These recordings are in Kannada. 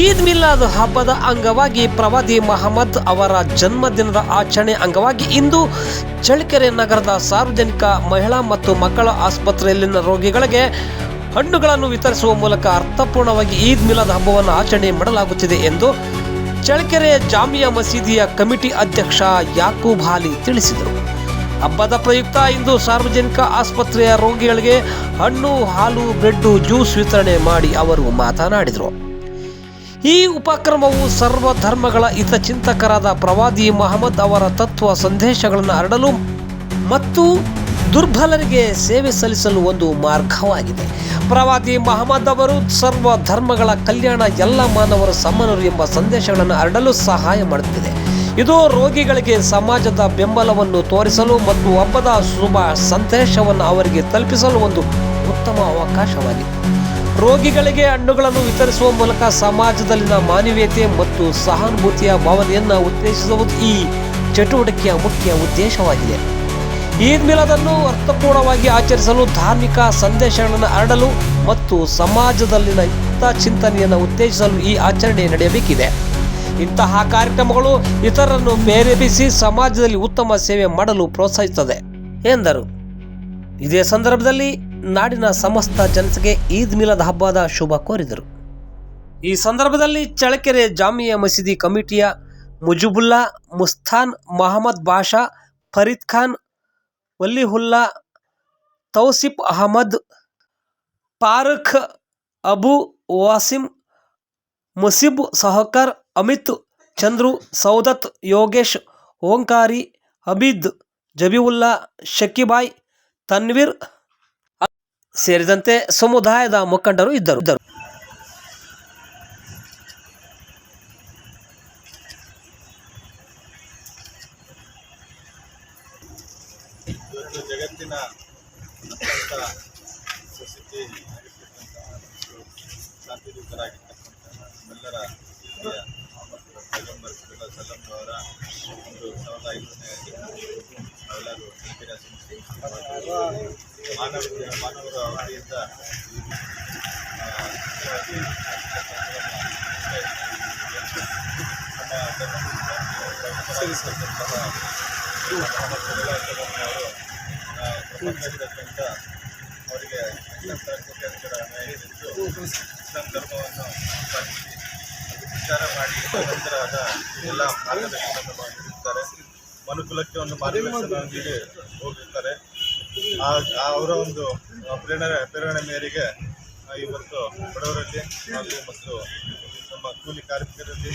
ಈದ್ ಮಿಲಾದ್ ಹಬ್ಬದ ಅಂಗವಾಗಿ ಪ್ರವಾದಿ ಮಹಮ್ಮದ್ ಅವರ ಜನ್ಮದಿನದ ಆಚರಣೆ ಅಂಗವಾಗಿ ಇಂದು ಚಳ್ಳಕೆರೆ ನಗರದ ಸಾರ್ವಜನಿಕ, ಮಹಿಳಾ ಮತ್ತು ಮಕ್ಕಳ ಆಸ್ಪತ್ರೆಯಲ್ಲಿನ ರೋಗಿಗಳಿಗೆ ಹಣ್ಣುಗಳನ್ನು ವಿತರಿಸುವ ಮೂಲಕ ಅರ್ಥಪೂರ್ಣವಾಗಿ ಈದ್ ಮಿಲಾದ್ ಹಬ್ಬವನ್ನು ಆಚರಣೆ ಮಾಡಲಾಗುತ್ತಿದೆ ಎಂದು ಚಳ್ಳಕೆರೆ ಜಾಮಿಯಾ ಮಸೀದಿಯ ಕಮಿಟಿ ಅಧ್ಯಕ್ಷ ಯಾಕೂಬ್ ಹಾಲಿ ತಿಳಿಸಿದರು. ಹಬ್ಬದ ಪ್ರಯುಕ್ತ ಇಂದು ಸಾರ್ವಜನಿಕ ಆಸ್ಪತ್ರೆಯ ರೋಗಿಗಳಿಗೆ ಹಣ್ಣು, ಹಾಲು, ಬ್ರೆಡ್ಡು, ಜ್ಯೂಸ್ ವಿತರಣೆ ಮಾಡಿ ಅವರು ಮಾತನಾಡಿದರು. ಈ ಉಪಕ್ರಮವು ಸರ್ವ ಧರ್ಮಗಳ ಹಿತಚಿಂತಕರಾದ ಪ್ರವಾದಿ ಮಹಮ್ಮದ್ ಅವರ ತತ್ವ ಸಂದೇಶಗಳನ್ನು ಹರಡಲು ಮತ್ತು ದುರ್ಬಲರಿಗೆ ಸೇವೆ ಸಲ್ಲಿಸಲು ಒಂದು ಮಾರ್ಗವಾಗಿದೆ. ಪ್ರವಾದಿ ಮಹಮ್ಮದ್ ಅವರು ಸರ್ವ ಧರ್ಮಗಳ ಕಲ್ಯಾಣ, ಎಲ್ಲ ಮಾನವರು ಸಮಾನರು ಎಂಬ ಸಂದೇಶಗಳನ್ನು ಹರಡಲು ಸಹಾಯ ಮಾಡುತ್ತಿದೆ. ಇದು ರೋಗಿಗಳಿಗೆ ಸಮಾಜದ ಬೆಂಬಲವನ್ನು ತೋರಿಸಲು ಮತ್ತು ಹಬ್ಬದ ಶುಭ ಸಂದೇಶವನ್ನು ಅವರಿಗೆ ತಲುಪಿಸಲು ಒಂದು ಉತ್ತಮ ಅವಕಾಶವಾಗಿದೆ. ರೋಗಿಗಳಿಗೆ ಹಣ್ಣುಗಳನ್ನು ವಿತರಿಸುವ ಮೂಲಕ ಸಮಾಜದಲ್ಲಿನ ಮಾನವೀಯತೆ ಮತ್ತು ಸಹಾನುಭೂತಿಯ ಭಾವನೆಯನ್ನು ಉತ್ತೇಜಿಸುವುದು ಈ ಚಟುವಟಿಕೆಯ ಮುಖ್ಯ ಉದ್ದೇಶವಾಗಿದೆ. ಈದ್ ಮಿಲಾದನ್ನು ಅರ್ಥಪೂರ್ಣವಾಗಿ ಆಚರಿಸಲು ಧಾರ್ಮಿಕ ಸಂದೇಶಗಳನ್ನು ಹರಡಲು ಮತ್ತು ಸಮಾಜದಲ್ಲಿನ ಇಂಥ ಚಿಂತನೆಯನ್ನು ಉತ್ತೇಜಿಸಲು ಈ ಆಚರಣೆ ನಡೆಯಬೇಕಿದೆ. ಇಂತಹ ಕಾರ್ಯಕ್ರಮಗಳು ಇತರರನ್ನು ಪ್ರೇರೇಪಿಸಿ ಸಮಾಜದಲ್ಲಿ ಉತ್ತಮ ಸೇವೆ ಮಾಡಲು ಪ್ರೋತ್ಸಾಹಿಸುತ್ತದೆ, ಎಂದರು. ಇದೇ ಸಂದರ್ಭದಲ್ಲಿ ನಾಡಿನ ಸಮಸ್ತ ಜನತೆಗೆ ಈದ್ ಮಿಲಾದ್ ಹಬ್ಬದ ಶುಭ ಕೋರಿದರು. ಈ ಸಂದರ್ಭದಲ್ಲಿ ಚಳ್ಳಕೆರೆ ಜಾಮಿಯಾ ಮಸೀದಿ ಕಮಿಟಿಯ ಮುಜುಬುಲ್ಲಾ, ಮುಸ್ತಾನ್ ಮಹಮ್ಮದ್ ಬಾಷಾ, ಫರೀದ್ ಖಾನ್ ವಲ್ಲಿಹುಲ್ಲಾ ತೌಸಿಫ್ ಅಹಮದ್ ಪಾರುಖ್ ಅಬು ವಾಸಿಂ, ಮುಸಿಬ್ ಸಹಕರ್ ಅಮಿತ್, ಚಂದ್ರು, ಸೌದತ್ ಯೋಗೇಶ್, ಓಂಕಾರಿ, ಅಬಿದ್, ಜಬಿವುಲ್ಲಾ, ಶಕಿಬಾಯ್, ತನ್ವೀರ್ ಸೇರಿದಂತೆ ಸಮುದಾಯದ ಮುಖಂಡರು ಇದ್ದರು. ಜಗತ್ತಿನ ಅತ್ಯಂತ ಮಾನವ ಮಾನವರ ಧರ್ಮಸ್ಥಿರ್ತಕ್ಕಂತಹ ಪ್ರಪಂಚದಾದ್ಯಂತ ಅವರಿಗೆ ಇಸ್ಲಾಂ ಧರ್ಮವನ್ನು ಪಾಲಿಸಿ ವಿಚಾರ ಮಾಡಿ ನಂತರದ ಎಲ್ಲ ಮಾರ್ಗದರ್ಶನವನ್ನು ಮನುಕುಲಕ್ಕೆ ಒಂದು ಮಾರ್ಗದರ್ಶನ ನೀಡಿ ಹೋಗಿರ್ತಾರೆ. ಆ ಅವರ ಒಂದು ಪ್ರೇರಣೆ ಪ್ರೇರಣೆ ಮೇರೆಗೆ ಇವತ್ತು ಬಡವರಲ್ಲಿ ಹಾಗೂ ಮತ್ತು ಕೂಲಿ ಕಾರ್ಮಿಕರಲ್ಲಿ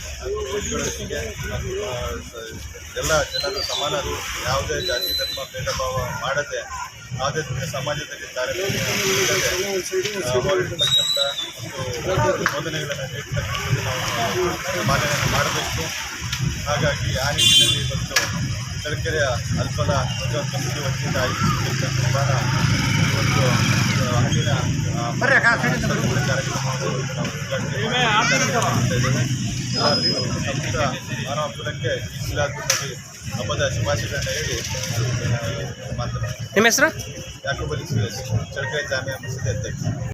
ಸ- ಎಲ್ಲ ಜನರು ಸಮಾನರು ಯಾವುದೇ ಜಾತಿ ಧರ್ಮ ಭೇದ ಭಾವ ಮಾಡದೆ ಯಾವುದೇ ಸಮಾಜದಲ್ಲಿ ತಾರತಮ್ಯ ಬೋಧನೆಗಳನ್ನು ನೀಡ್ತಕ್ಕಂಥದ್ದು ನಾವು ಪಾಲನೆಯನ್ನು ಮಾಡಬೇಕು. ಹಾಗಾಗಿ ಆ ನಿಟ್ಟಿನಲ್ಲಿ ಇವತ್ತು ಚಳ್ಳಕೆರೆಯ ಅಲ್ಪದ ಒಂದು ಕಮಿಟಿ ವತಿಯಿಂದ ಆಯೋಜಿಸಿರ್ತಕ್ಕಂಥ ಇವತ್ತು ಹಣ್ಣಿನ ಆ, ಎಲ್ಲರಿಗೂ ಕುಲಕ್ಕೆ ಈ ಮಿಲಾದುನ್ನಬಿ ಹಬ್ಬದ ಹೇಳಿ ಮಾತನಾಡ್ತೀನಿ ನಿಮ್ಮ ಹೆಸರು? ಯಾಕೂಬ್ ಅಲಿ ಸುರೇಶ್. ಚಳ್ಳಕೆರೆ ಜಾಮಿಯಾ ಮಸೀದಿ ಅಧ್ಯಕ್ಷ.